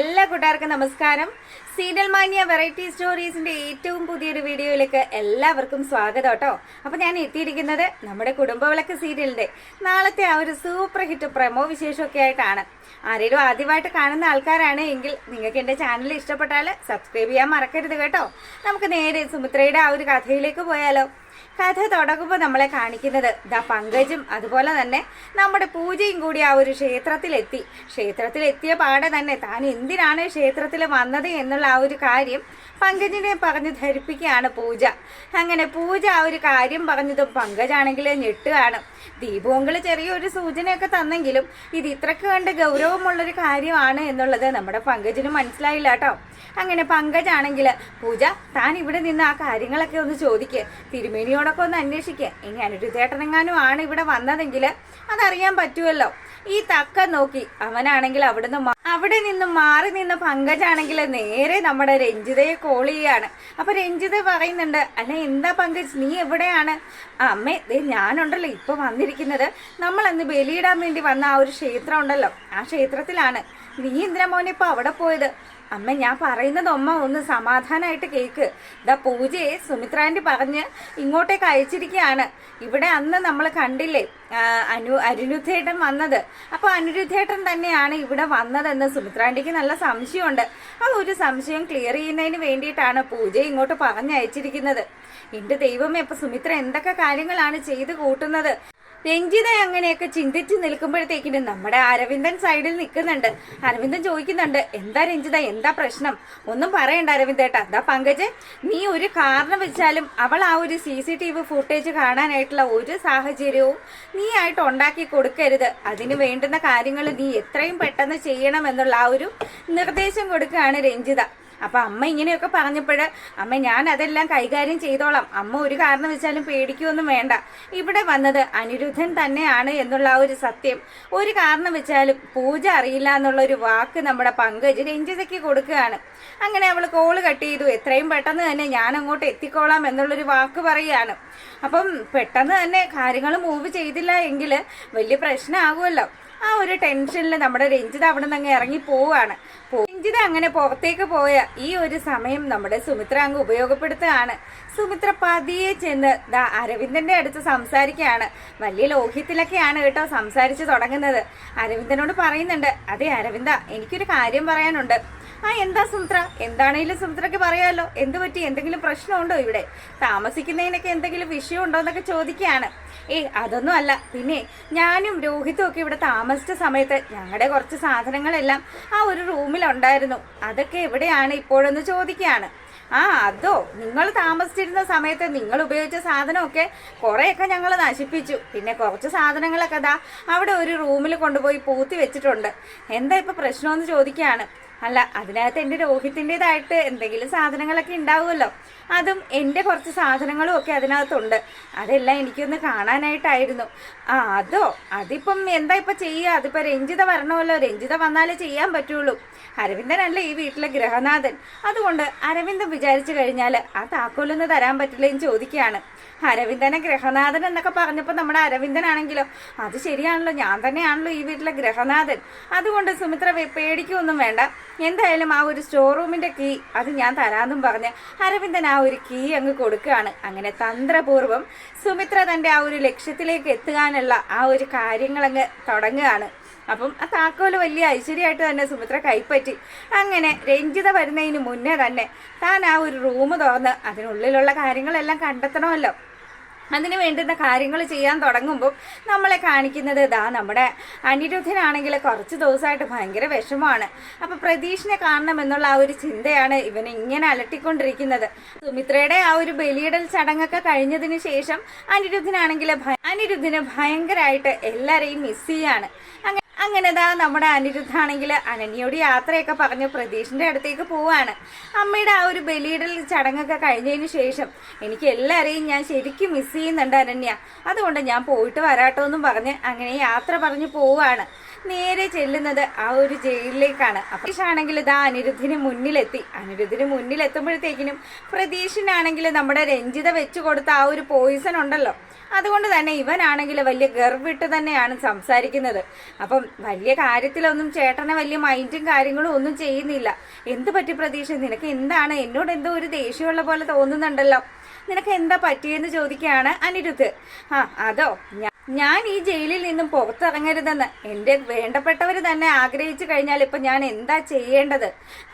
എല്ലാ കൂട്ടുകാർക്കും നമസ്കാരം. സീരിയൽ മാന്യ വെറൈറ്റി സ്റ്റോറീസിന്റെ ഏറ്റവും പുതിയൊരു വീഡിയോയിലേക്ക് എല്ലാവർക്കും സ്വാഗതം കേട്ടോ. അപ്പൊ ഞാൻ എത്തിയിരിക്കുന്നത് നമ്മുടെ കുടുംബവിളക്ക് സീരിയലിന്റെ നാളത്തെ ആ ഒരു സൂപ്പർ ഹിറ്റ് പ്രമോ വിശേഷമൊക്കെ ആയിട്ടാണ്. ആരെങ്കിലും ആദ്യമായിട്ട് കാണുന്ന ആൾക്കാരാണ് എങ്കിൽ നിങ്ങൾക്ക് എന്റെ ചാനൽ ഇഷ്ടപ്പെട്ടാൽ സബ്സ്ക്രൈബ് ചെയ്യാൻ മറക്കരുത് കേട്ടോ. നമുക്ക് നേരെ സുമിത്രയുടെ ആ ഒരു കഥയിലേക്ക് പോയാലോ. കഥ തുടങ്ങുമ്പോൾ നമ്മളെ കാണിക്കുന്നത് ദാ പങ്കജും അതുപോലെ തന്നെ നമ്മുടെ പൂജയും കൂടി ആ ഒരു ക്ഷേത്രത്തിലെത്തി. ക്ഷേത്രത്തിലെത്തിയ പാടെ തന്നെ താൻ എന്തിനാണ് ക്ഷേത്രത്തിൽ വന്നത് എന്നുള്ള ആ ഒരു കാര്യം പങ്കജിനെ പറഞ്ഞ് ധരിപ്പിക്കുകയാണ് പൂജ. അങ്ങനെ പൂജ ആ ഒരു കാര്യം പറഞ്ഞതും പങ്കജാണെങ്കിൽ ഞെട്ടുകയാണ്. ദീപുവങ്കൾ ചെറിയൊരു സൂചനയൊക്കെ തന്നെങ്കിലും ഇത് ഇത്രക്ക് കണ്ട് ഗൗരവമുള്ളൊരു കാര്യമാണ് എന്നുള്ളത് നമ്മുടെ പങ്കജിന് മനസ്സിലായില്ല കേട്ടോ. അങ്ങനെ പങ്കജാണെങ്കിൽ പൂജ താൻ ഇവിടെ നിന്ന് ആ കാര്യങ്ങളൊക്കെ ഒന്ന് ചോദിക്ക്. തിരുമേനിയോടൊക്കെ ഒന്ന് അന്വേഷിക്കുക ഇനി അനുരുചേട്ടനെങ്ങാനും ആണ് ഇവിടെ വന്നതെങ്കിൽ അതറിയാൻ പറ്റുമല്ലോ. ഈ തക്ക നോക്കി അവനാണെങ്കിൽ അവിടുന്ന് അവിടെ നിന്ന് മാറി നിന്ന് പങ്കജാണെങ്കിൽ നേരെ നമ്മുടെ രഞ്ജിതയെ കോൾ ചെയ്യാണ്. അപ്പൊ രഞ്ജിത പറയുന്നുണ്ട് അല്ല എന്താ പങ്കജ്? നീ എവിടെയാണ്? അമ്മേ ദേ ഞാനുണ്ടല്ലോ ഇപ്പൊ വന്നിരിക്കുന്നത്. നമ്മൾ അന്ന് ബലിയിടാൻ വേണ്ടി വന്ന ആ ഒരു ക്ഷേത്രം ഉണ്ടല്ലോ. ആ ക്ഷേത്രത്തിലാണ്. നീ ഇന്ദ്രമോനെ മോനെ ഇപ്പൊ അവിടെ പോയത്? അമ്മ ഞാൻ പറയുന്നത് അമ്മ ഒന്ന് സമാധാനമായിട്ട് കേക്ക്. ദാ പൂജയെ സുമിത്രാന്റെ പറഞ്ഞ് ഇങ്ങോട്ടേക്ക് അയച്ചിരിക്കുകയാണ്. ഇവിടെ അന്ന് നമ്മൾ കണ്ടില്ലേ അനു അനിരുദ്ധേട്ടൻ വന്നത്. അപ്പോൾ അനിരുദ്ധേട്ടൻ തന്നെയാണ് ഇവിടെ വന്നതെന്ന് സുമിത്രാന്റെക്ക് നല്ല സംശയമുണ്ട്. ആ ഒരു സംശയം ക്ലിയർ ചെയ്യുന്നതിന് വേണ്ടിയിട്ടാണ് പൂജ ഇങ്ങോട്ട് പറഞ്ഞയച്ചിരിക്കുന്നത്. എന്റെ ദൈവമേ ഇപ്പൊ സുമിത്ര എന്തൊക്കെ കാര്യങ്ങളാണ് ചെയ്ത് കൂട്ടുന്നത്? രഞ്ജിത അങ്ങനെയൊക്കെ ചിന്തിച്ച് നിൽക്കുമ്പോഴത്തേക്കിനും നമ്മുടെ അരവിന്ദൻ സൈഡിൽ നിൽക്കുന്നുണ്ട്. അരവിന്ദൻ ചോദിക്കുന്നുണ്ട് എന്താ രഞ്ജിത എന്താ പ്രശ്നം? ഒന്നും പറയണ്ട അരവിന്ദേട്ടാ എന്താ പങ്കജ് നീ ഒരു കാരണം വെച്ചാലും അവൾ ആ ഒരു C C T V footage കാണാനായിട്ടുള്ള ഒരു സാഹചര്യവും നീ ആയിട്ട് ഉണ്ടാക്കി കൊടുക്കരുത്. അതിന് വേണ്ടുന്ന കാര്യങ്ങൾ നീ എത്രയും പെട്ടെന്ന് ചെയ്യണം എന്നുള്ള ആ ഒരു നിർദ്ദേശം കൊടുക്കുകയാണ് രഞ്ജിത. അപ്പൊ അമ്മ ഇങ്ങനെയൊക്കെ പറഞ്ഞപ്പോൾ അമ്മ ഞാൻ അതെല്ലാം കൈകാര്യം ചെയ്തോളാം. അമ്മ ഒരു കാരണം വെച്ചാലും പേടിക്കൊന്നും വേണ്ട. ഇവിടെ വന്നത് അനിരുദ്ധൻ തന്നെയാണ് എന്നുള്ള ഒരു സത്യം. ഒരു കാരണം വെച്ചാലും പൂജ അറിയില്ല എന്നുള്ള ഒരു വാക്ക് നമ്മുടെ പങ്കജ് രഞ്ജിതയ്ക്ക് കൊടുക്കുകയാണ്. അങ്ങനെ അവൾ കോൾ കട്ട് ചെയ്തു. എത്രയും പെട്ടെന്ന് തന്നെ ഞാൻ അങ്ങോട്ട് എത്തിക്കോളാം എന്നുള്ളൊരു വാക്ക് പറയുകയാണ്. അപ്പം പെട്ടെന്ന് തന്നെ കാര്യങ്ങൾ മൂവ് ചെയ്തില്ല എങ്കിൽ വലിയ പ്രശ്നമാകുമല്ലോ. ആ ഒരു ടെൻഷനിൽ നമ്മുടെ രഞ്ജിത അവിടെ നിന്ന് അങ്ങ് ഇറങ്ങി പോവുകയാണ്. രഞ്ജിത അങ്ങനെ പുറത്തേക്ക് പോയ ഈ ഒരു സമയം നമ്മുടെ സുമിത്ര അങ്ങ് ഉപയോഗപ്പെടുത്തുകയാണ്. സുമിത്ര പതിയെ ചെന്ന് ദാ അരവിന്ദന്റെ അടുത്ത് സംസാരിക്കുകയാണ്. വലിയ ലോഹ്യത്തിലൊക്കെയാണ് കേട്ടോ സംസാരിച്ചു തുടങ്ങുന്നത്. അരവിന്ദനോട് പറയുന്നുണ്ട് അതെ അരവിന്ദ എനിക്കൊരു കാര്യം പറയാനുണ്ട്. ആ എന്താ സുമിത്ര? എന്താണേലും സുമിത്രയ്ക്ക് പറയാമല്ലോ എന്ത് പറ്റി? എന്തെങ്കിലും പ്രശ്നമുണ്ടോ ഇവിടെ? താമസിക്കുന്നതിനൊക്കെ എന്തെങ്കിലും വിഷയം ഉണ്ടോ എന്നൊക്കെ ചോദിക്കുകയാണ്. ഏ അതൊന്നും അല്ല. പിന്നെ ഞാനും രോഹിതും ഒക്കെ ഇവിടെ താമസിച്ച സമയത്ത് ഞങ്ങളുടെ കുറച്ച് സാധനങ്ങളെല്ലാം ആ ഒരു റൂമിലുണ്ടായിരുന്നു. അതൊക്കെ എവിടെയാണ് ഇപ്പോഴെന്ന് ചോദിക്കുകയാണ്. ആ അതോ നിങ്ങൾ താമസിച്ചിരുന്ന സമയത്ത് നിങ്ങൾ ഉപയോഗിച്ച സാധനമൊക്കെ കുറേയൊക്കെ ഞങ്ങൾ നശിപ്പിച്ചു. പിന്നെ കുറച്ച് സാധനങ്ങളൊക്കെ ദാ അവിടെ ഒരു റൂമിൽ കൊണ്ടുപോയി പൂത്തി വെച്ചിട്ടുണ്ട്. എന്താ ഇപ്പം പ്രശ്നമെന്ന് ചോദിക്കുകയാണ്. അല്ല അതിനകത്ത് എന്റെ രോഹിത്തിന്റെതായിട്ട് എന്തെങ്കിലും സാധനങ്ങളൊക്കെ ഉണ്ടാവുമല്ലോ. അതും എന്റെ കുറച്ച് സാധനങ്ങളും ഒക്കെ അതിനകത്തുണ്ട്. അതെല്ലാം എനിക്കൊന്ന് കാണാനായിട്ടായിരുന്നു. ആ അതോ അതിപ്പം എന്താ ഇപ്പം ചെയ്യുക? അതിപ്പോൾ രഞ്ജിത വരണമല്ലോ. രഞ്ജിത വന്നാലേ ചെയ്യാൻ പറ്റുള്ളൂ. അരവിന്ദനല്ല ഈ വീട്ടിലെ ഗ്രഹനാഥൻ അതുകൊണ്ട് അരവിന്ദൻ വിചാരിച്ചു കഴിഞ്ഞാൽ ആ താക്കോലൊന്ന് തരാൻ പറ്റില്ല എന്ന് ചോദിക്കുകയാണ്. അരവിന്ദനെ ഗ്രഹനാഥൻ എന്നൊക്കെ പറഞ്ഞപ്പോൾ നമ്മുടെ അരവിന്ദനാണെങ്കിലോ അത് ശരിയാണല്ലോ. ഞാൻ തന്നെയാണല്ലോ ഈ വീട്ടിലെ ഗ്രഹനാഥൻ അതുകൊണ്ട് സുമിത്ര പേടിക്കൊന്നും വേണ്ട. എന്തായാലും ആ ഒരു സ്റ്റോർ റൂമിന്റെ കീ അത് ഞാൻ തരാമെന്നും പറഞ്ഞ് അരവിന്ദൻ ആ ഒരു കീ അങ്ങ് കൊടുക്കുകയാണ്. അങ്ങനെ തന്ത്രപൂർവം സുമിത്ര തന്റെ ആ ഒരു ലക്ഷ്യത്തിലേക്ക് എത്തുവാനുള്ള ആ ഒരു കാര്യങ്ങളങ്ങ് തുടങ്ങുകയാണ്. അപ്പം ആ താക്കോൽ വലിയ ഐശ്വര്യമായിട്ട് തന്നെ സുമിത്ര കൈപ്പറ്റി. അങ്ങനെ രഞ്ജിത വരുന്നതിന് മുന്നേ തന്നെ താൻ ആ ഒരു റൂം തുറന്ന് അതിനുള്ളിലുള്ള കാര്യങ്ങളെല്ലാം കണ്ടെത്തണമല്ലോ. അതിന് വേണ്ടുന്ന കാര്യങ്ങൾ ചെയ്യാൻ തുടങ്ങുമ്പോൾ നമ്മളെ കാണിക്കുന്നത് ഇതാ നമ്മുടെ അനിരുദ്ധനാണെങ്കിൽ കുറച്ച് ദിവസമായിട്ട് ഭയങ്കര വിഷമമാണ്. അപ്പൊ പ്രതീഷിനെ കാണണം എന്നുള്ള ആ ഒരു ചിന്തയാണ് ഇവൻ ഇങ്ങനെ അലട്ടിക്കൊണ്ടിരിക്കുന്നത്. സുമിത്രയുടെ ആ ഒരു ബലിയിടൽ ചടങ്ങൊക്കെ കഴിഞ്ഞതിന് ശേഷം അനിരുദ്ധനാണെങ്കിൽ അനിരുദ്ധന് ഭയങ്കരമായിട്ട് എല്ലാരെയും മിസ് ചെയ്യാണ്. അങ്ങനെ ഇതാ നമ്മുടെ അനിരുദ്ധാണെങ്കിൽ അനന്യയോട് യാത്രയൊക്കെ പറഞ്ഞ് പ്രതീഷിന്റെ അടുത്തേക്ക് പോവാണ്. അമ്മയുടെ ആ ഒരു ബലിയിടൽ ചടങ്ങൊക്കെ കഴിഞ്ഞതിന് ശേഷം എനിക്ക് എല്ലാവരെയും ഞാൻ ശരിക്കും മിസ് ചെയ്യുന്നുണ്ട് അനന്യ. അതുകൊണ്ട് ഞാൻ പോയിട്ട് വരാട്ടോ എന്നും പറഞ്ഞ് അങ്ങനെ യാത്ര പറഞ്ഞ് പോവാണ്. നേരെ ചെല്ലുന്നത് ആ ഒരു ജയിലിലേക്കാണ്. ആണെങ്കിൽ ഇതാ അനിരുദ്ധിന് മുന്നിലെത്തി. അനിരുദ്ധിന് മുന്നിലെത്തുമ്പോഴത്തേക്കിനും പ്രതീഷിനാണെങ്കിൽ നമ്മുടെ രഞ്ജിത വെച്ചു കൊടുത്ത ആ ഒരു പോയിസൺ ഉണ്ടല്ലോ. അതുകൊണ്ട് തന്നെ ഇവനാണെങ്കിൽ വലിയ ഗർവിട്ട് തന്നെയാണ് സംസാരിക്കുന്നത്. അപ്പം വലിയ കാര്യത്തിലൊന്നും ചേട്ടനെ വലിയ മൈൻഡും കാര്യങ്ങളും ഒന്നും ചെയ്യുന്നില്ല. എന്ത് പറ്റി പ്രതീക്ഷ നിനക്ക് എന്താണ്? എന്നോട് എന്തോ ഒരു ദേഷ്യമുള്ള പോലെ തോന്നുന്നുണ്ടല്ലോ. നിനക്ക് എന്താ പറ്റിയെന്ന് ചോദിക്കുകയാണ് അനിരുദ്ധ്. ആ അതോ? ഞാൻ ഈ ജയിലിൽ നിന്നും പുറത്തിറങ്ങരുതെന്ന് എന്റെ വേണ്ടപ്പെട്ടവർ തന്നെ ആഗ്രഹിച്ചു കഴിഞ്ഞാൽ ഇപ്പൊ ഞാൻ എന്താ ചെയ്യേണ്ടത്?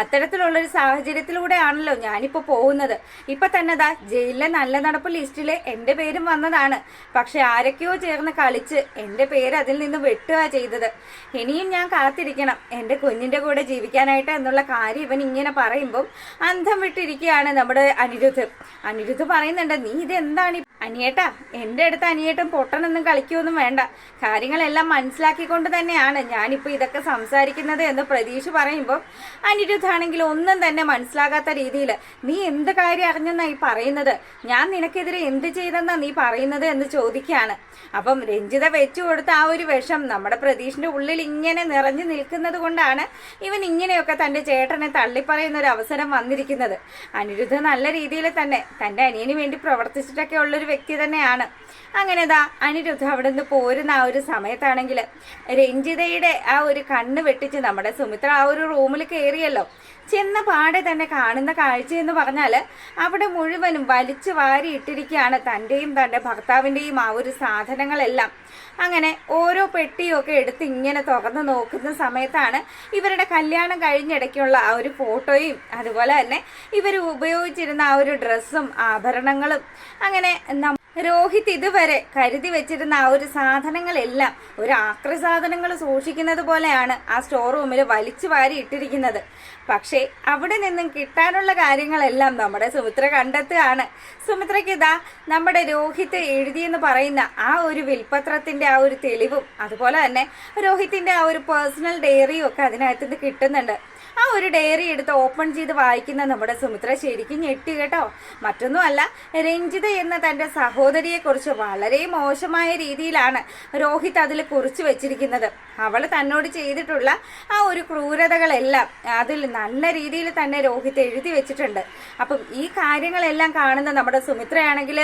അത്തരത്തിലുള്ളൊരു സാഹചര്യത്തിലൂടെയാണല്ലോ ഞാനിപ്പോൾ പോകുന്നത്. ഇപ്പൊ തന്നെ ദാ ജയിലിലെ നല്ല നടപ്പ് ലിസ്റ്റിൽ എന്റെ പേരും വന്നതാണ്. പക്ഷെ ആരൊക്കെയോ ചേർന്ന് കളിച്ച് എന്റെ പേര് അതിൽ നിന്ന് വെട്ടുക ചെയ്തത്. ഇനിയും ഞാൻ കാത്തിരിക്കണം. എന്റെ കുഞ്ഞിന്റെ കൂടെ ജീവിക്കാനായിട്ട് എന്നുള്ള കാര്യം ഇവൻ ഇങ്ങനെ പറയുമ്പോൾ അന്ധം വിട്ടിരിക്കുകയാണ് നമ്മുടെ അനിരുദ്ധ്. അനിരുദ്ധ് പറയുന്നുണ്ട് നീ ഇതെന്താണ് അനിയേട്ടാ എന്റെ അടുത്ത് അനിയേട്ടൻ പൊട്ടനൊന്നും കളിക്കുമൊന്നും വേണ്ട. കാര്യങ്ങളെല്ലാം മനസ്സിലാക്കിക്കൊണ്ട് തന്നെയാണ് ഞാനിപ്പോൾ ഇതൊക്കെ സംസാരിക്കുന്നത് എന്ന് പ്രതീക്ഷ പറയുമ്പോൾ അനിരുദ്ധാണെങ്കിൽ ഒന്നും തന്നെ മനസ്സിലാകാത്ത രീതിയിൽ നീ എന്ത് കാര്യം അറിഞ്ഞെന്നാ ഈ പറയുന്നത്? ഞാൻ നിനക്കെതിരെ എന്ത് ചെയ്തെന്നാ നീ പറയുന്നത്? എന്ന് ചോദിക്കുകയാണ് അപ്പം രഞ്ജിത വെച്ചു കൊടുത്ത ആ ഒരു വിഷം നമ്മുടെ പ്രതീഷിന്റെ ഉള്ളിൽ ഇങ്ങനെ നിറഞ്ഞു നിൽക്കുന്നത് കൊണ്ടാണ് ഇവൻ ഇങ്ങനെയൊക്കെ തന്റെ ചേട്ടനെ തള്ളിപ്പറയുന്ന ഒരു അവസരം വന്നിരിക്കുന്നത്. അനിരുദ്ധ നല്ല രീതിയിൽ തന്നെ തന്റെ അനിയന് വേണ്ടി പ്രവർത്തിച്ചിട്ടൊക്കെ ഉള്ളൊരു വ്യക്തി തന്നെയാണ്. അങ്ങനെ ദാ അനിരുദ്ധ അവിടെ നിന്ന് പോരുന്ന ആ ഒരു സമയത്താണെങ്കിൽ രഞ്ജിതയുടെ ആ ഒരു കണ്ണ് വെട്ടിച്ച് നമ്മുടെ സുമിത്ര ആ ഒരു റൂമിൽ കയറിയല്ലോ ചെന്ന പാടെ തന്നെ കാണുന്ന കാഴ്ച എന്ന് പറഞ്ഞാൽ അവിടെ മുഴുവനും വലിച്ചു വാരി ഇട്ടിരിക്കുകയാണ് തന്റെയും തന്റെ ഭർത്താവിന്റെയും ആ ഒരു സാധനങ്ങളെല്ലാം. അങ്ങനെ ഓരോ പെട്ടിയൊക്കെ എടുത്ത് ഇങ്ങനെ തുറന്ന് നോക്കുന്ന സമയത്താണ് ഇവരുടെ കല്യാണം കഴിഞ്ഞിടയ്ക്കുള്ള ആ ഒരു ഫോട്ടോയും അതുപോലെ തന്നെ ഇവർ ഉപയോഗിച്ചിരുന്ന ആ ഒരു ഡ്രസ്സും ആഭരണങ്ങളും. അങ്ങനെ രോഹിത് ഇതുവരെ കരുതി വെച്ചിരുന്ന ആ ഒരു സാധനങ്ങളെല്ലാം ഒരു ആക്രി സാധനങ്ങൾ സൂക്ഷിക്കുന്നത് പോലെയാണ് ആ സ്റ്റോർ റൂമിൽ വലിച്ചു വാരി ഇട്ടിരിക്കുന്നത്. പക്ഷേ അവിടെ നിന്നും കിട്ടാനുള്ള കാര്യങ്ങളെല്ലാം നമ്മുടെ സുമിത്ര കണ്ടെത്തുകയാണ്. സുമിത്രയ്ക്ക് ഇതാ നമ്മുടെ രോഹിത് എഴുതിയെന്ന് പറയുന്ന ആ ഒരു വിൽപ്പത്രത്തിന്റെ ആ ഒരു തെളിവും അതുപോലെ തന്നെ രോഹിത്തിന്റെ ആ ഒരു പേഴ്സണൽ ഡയറിയും ഒക്കെ അതിനകത്ത് കിട്ടുന്നുണ്ട്. ആ ഒരു ഡയറി എടുത്ത് ഓപ്പൺ ചെയ്ത് വായിക്കുന്ന നമ്മുടെ സുമിത്ര ശരിക്കും ഞെട്ടി കേട്ടോ. മറ്റൊന്നുമല്ല രഞ്ജിത എന്ന തന്റെ സഹോദരിയെ കുറിച്ച് വളരെ മോശമായ രീതിയിലാണ് രോഹിത് അതിൽ കുറിച്ചു വെച്ചിരിക്കുന്നത്. അവൾ തന്നോട് ചെയ്തിട്ടുള്ള ആ ഒരു ക്രൂരതകളെല്ലാം അതിൽ നല്ല രീതിയിൽ തന്നെ രോഹിത് എഴുതി വെച്ചിട്ടുണ്ട്. അപ്പം ഈ കാര്യങ്ങളെല്ലാം കാണുന്ന നമ്മുടെ സുമിത്രയാണെങ്കിൽ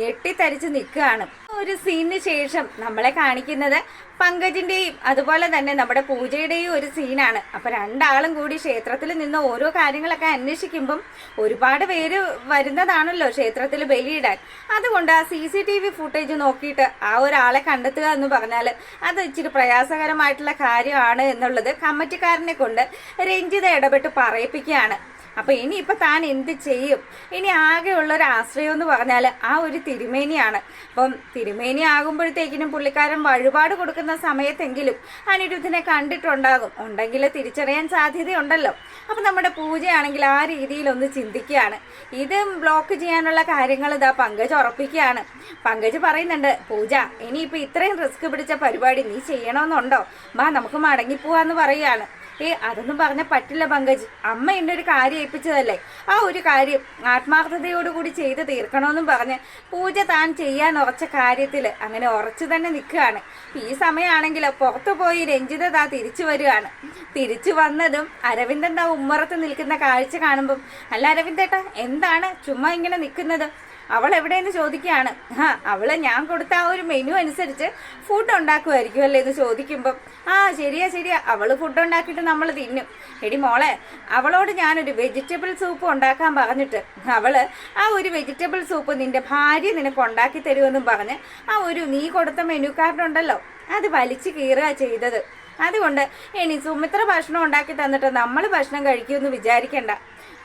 ഞെട്ടിത്തരിച്ച് നിൽക്കുകയാണ്. ഒരു സീനിന് ശേഷം നമ്മളെ കാണിക്കുന്നത് പങ്കജിന്റെയും അതുപോലെ തന്നെ നമ്മുടെ പൂജയുടെയും ഒരു സീനാണ്. അപ്പൊ രണ്ടാളും കൂടി ക്ഷേത്രത്തിൽ നിന്ന് ഓരോ കാര്യങ്ങളൊക്കെ അന്വേഷിക്കുമ്പം ഒരുപാട് പേര് വരുന്നതാണല്ലോ ക്ഷേത്രത്തിൽ ബലിയിടാൻ. അതുകൊണ്ട് ആ C C T V footage നോക്കിയിട്ട് ആ ഒരാളെ കണ്ടെത്തുക എന്ന് പറഞ്ഞാൽ അത് ഇച്ചിരി പ്രയാസകരമായിട്ടുള്ള കാര്യമാണ് എന്നുള്ളത് കമ്മിറ്റിക്കാരനെ കൊണ്ട് രഞ്ജിത ഇടപെട്ട് പറയിപ്പിക്കുകയാണ്. അപ്പൊ ഇനിയിപ്പൊ താൻ എന്ത് ചെയ്യും? ഇനി ആകെയുള്ള ഒരു ആശ്രയം എന്ന് പറഞ്ഞാൽ ആ ഒരു തിരുമേനിയാണ്. അപ്പം തിരുമേനി ആകുമ്പോഴത്തേക്കിനും പുള്ളിക്കാരൻ വഴിപാട് കൊടുക്കുന്ന സമയത്തെങ്കിലും അനിരുദ്ധനെ കണ്ടിട്ടുണ്ടാകും. ഉണ്ടെങ്കിൽ തിരിച്ചറിയാൻ സാധ്യതയുണ്ടല്ലോ. അപ്പൊ നമ്മുടെ പൂജയാണെങ്കിൽ ആ രീതിയിൽ ഒന്ന് ചിന്തിക്കുകയാണ്. ഇത് ബ്ലോക്ക് ചെയ്യാനുള്ള കാര്യങ്ങൾ ഇതാ പങ്കജ് ഉറപ്പിക്കുകയാണ്. പങ്കജ് പറയുന്നുണ്ട് പൂജ ഇനിയിപ്പോ ഇത്രയും റിസ്ക് പിടിച്ച പരിപാടി നീ ചെയ്യണമെന്നുണ്ടോ മാ നമുക്ക് മടങ്ങിപ്പോവാന്ന് പറയുകയാണ്. ഏ അതൊന്നും പറഞ്ഞ പറ്റില്ല പങ്കജ്. അമ്മ എന്നെ ഒരു കാര്യം ഏൽപ്പിച്ചതല്ലേ? ആ ഒരു കാര്യം ആത്മാർത്ഥതയോടുകൂടി ചെയ്ത് തീർക്കണമെന്നും പറഞ്ഞ് പൂജ താൻ ചെയ്യാൻ ഉറച്ച കാര്യത്തിൽ അങ്ങനെ ഉറച്ചു തന്നെ നിൽക്കുകയാണ്. ഈ സമയമാണെങ്കിലോ പുറത്തു പോയി രഞ്ജിത താ തിരിച്ചു വരികയാണ് തിരിച്ചു വന്നതും അരവിന്ദൻ താ ഉമ്മറത്ത് നിൽക്കുന്ന കാഴ്ച കാണുമ്പം അല്ല അരവിന്ദേട്ടാ എന്താണ് ചുമ്മാ ഇങ്ങനെ നിൽക്കുന്നത്? അവൾ എവിടെയെന്ന് ചോദിക്കുകയാണ്. ആ അവൾ ഞാൻ കൊടുത്ത ആ ഒരു മെനു അനുസരിച്ച് ഫുഡ് ഉണ്ടാക്കുമായിരിക്കും അല്ലേ എന്ന് ചോദിക്കുമ്പം ആ ശരിയാ ശരിയാ അവൾ ഫുഡ് ഉണ്ടാക്കിയിട്ട് നമ്മൾ തിന്നും. എടി മോളെ അവളോട് ഞാനൊരു വെജിറ്റബിൾ സൂപ്പ് ഉണ്ടാക്കാൻ പറഞ്ഞിട്ട് അവൾ ആ ഒരു വെജിറ്റബിൾ സൂപ്പ് നിന്റെ ഭാര്യ നിനക്ക് ഉണ്ടാക്കി തരുമെന്നും പറഞ്ഞ് ആ ഒരു നീ കൊടുത്ത മെനു കാർഡ് ഉണ്ടല്ലോ അത് വലിച്ചു കീറുക ചെയ്തത്. അതുകൊണ്ട് ഇനി സുമിത്ര ഭക്ഷണം ഉണ്ടാക്കി തന്നിട്ട് നമ്മൾ ഭക്ഷണം കഴിക്കുമെന്ന് വിചാരിക്കണ്ട.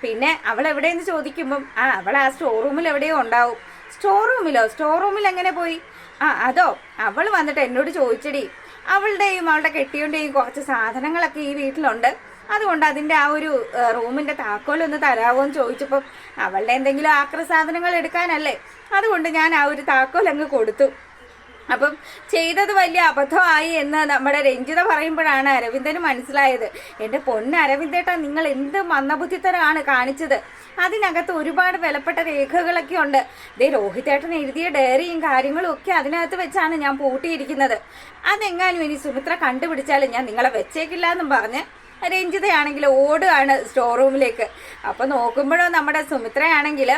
പിന്നെ അവൾ എവിടെയെന്ന് ചോദിക്കുമ്പം ആ അവൾ ആ സ്റ്റോർ റൂമിൽ എവിടെയോ ഉണ്ടാവും. സ്റ്റോർ റൂമിലോ സ്റ്റോർ റൂമിൽ എങ്ങനെ പോയി? ആ അതോ അവൾ വന്നിട്ട് എന്നോട് ചോദിച്ചടി. അവളുടെയും അവളുടെ കെട്ടിയോന്റെയും കുറച്ച് സാധനങ്ങളൊക്കെ ഈ വീട്ടിലുണ്ട്. അതുകൊണ്ട് അതിന്റെ ആ ഒരു റൂമിന്റെ താക്കോലൊന്ന് തരാമോ എന്ന് ചോദിച്ചപ്പോൾ അവളുടെ എന്തെങ്കിലും ആക്ര സാധനങ്ങൾ എടുക്കാനല്ലേ? അതുകൊണ്ട് ഞാൻ ആ ഒരു താക്കോൽ അങ്ങ് കൊടുത്തു. അപ്പം ചെയ്തത് വലിയ അബദ്ധമായി എന്ന് നമ്മുടെ രഞ്ജിത പറയുമ്പോഴാണ് അരവിന്ദന് മനസ്സിലായത്. എന്റെ പൊന്ന് അരവിന്ദേട്ടാ നിങ്ങൾ എന്ത് മന്ദബുദ്ധിത്തരാണ് കാണിച്ചത്? അതിനകത്ത് ഒരുപാട് വിലപ്പെട്ട രേഖകളൊക്കെ ഉണ്ട്. ദേ രോഹിതേട്ടൻ എഴുതിയ ഡയറിയും കാര്യങ്ങളും ഒക്കെ അതിനകത്ത് വെച്ചാണ് ഞാൻ പൂട്ടിയിരിക്കുന്നത്. അതെങ്ങാനും ഇനി സുമിത്ര കണ്ടുപിടിച്ചാലും ഞാൻ നിങ്ങളെ വെച്ചേക്കില്ല എന്നും പറഞ്ഞ് രഞ്ജിതയാണെങ്കിൽ ഓടുകയാണ് സ്റ്റോർ റൂമിലേക്ക്. അപ്പം നോക്കുമ്പോഴോ നമ്മുടെ സുമിത്രയാണെങ്കിൽ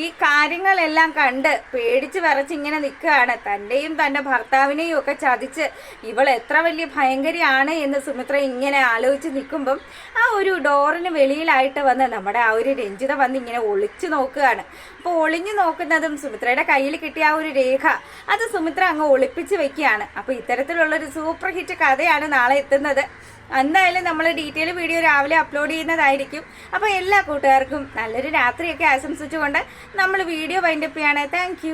ഈ കാര്യങ്ങളെല്ലാം കണ്ട് പേടിച്ച് വിറച്ച് ഇങ്ങനെ നിൽക്കുകയാണ്. തന്റെയും തന്റെ ഭർത്താവിനെയും ഒക്കെ ചതിച്ച് ഇവൾ എത്ര വലിയ ഭയങ്കരിയാണ് എന്ന് സുമിത്ര ഇങ്ങനെ ആലോചിച്ച് നിൽക്കുമ്പം ആ ഒരു ഡോറിന് വെളിയിലായിട്ട് വന്ന് നമ്മുടെ ആ ഒരു രഞ്ജിത വന്ന് ഇങ്ങനെ ഒളിച്ചു നോക്കുകയാണ്. അപ്പോൾ ഒളിഞ്ഞു നോക്കുന്നതും സുമിത്രയുടെ കയ്യിൽ കിട്ടിയ ആ ഒരു രേഖ അത് സുമിത്ര അങ്ങ് ഒളിപ്പിച്ച് വെക്കുകയാണ്. അപ്പോൾ ഇത്തരത്തിലുള്ളൊരു സൂപ്പർ ഹിറ്റ് കഥയാണ് നാളെ എത്തുന്നത്. എന്തായാലും നമ്മൾ ഡീറ്റെയിൽ വീഡിയോ രാവിലെ അപ്ലോഡ് ചെയ്യുന്നതായിരിക്കും. അപ്പോൾ എല്ലാ കൂട്ടുകാർക്കും നല്ലൊരു രാത്രിയൊക്കെ ആശംസിച്ചുകൊണ്ട് നമ്മൾ വീഡിയോ വൈൻഡപ്പ് ചെയ്യാണ്. താങ്ക്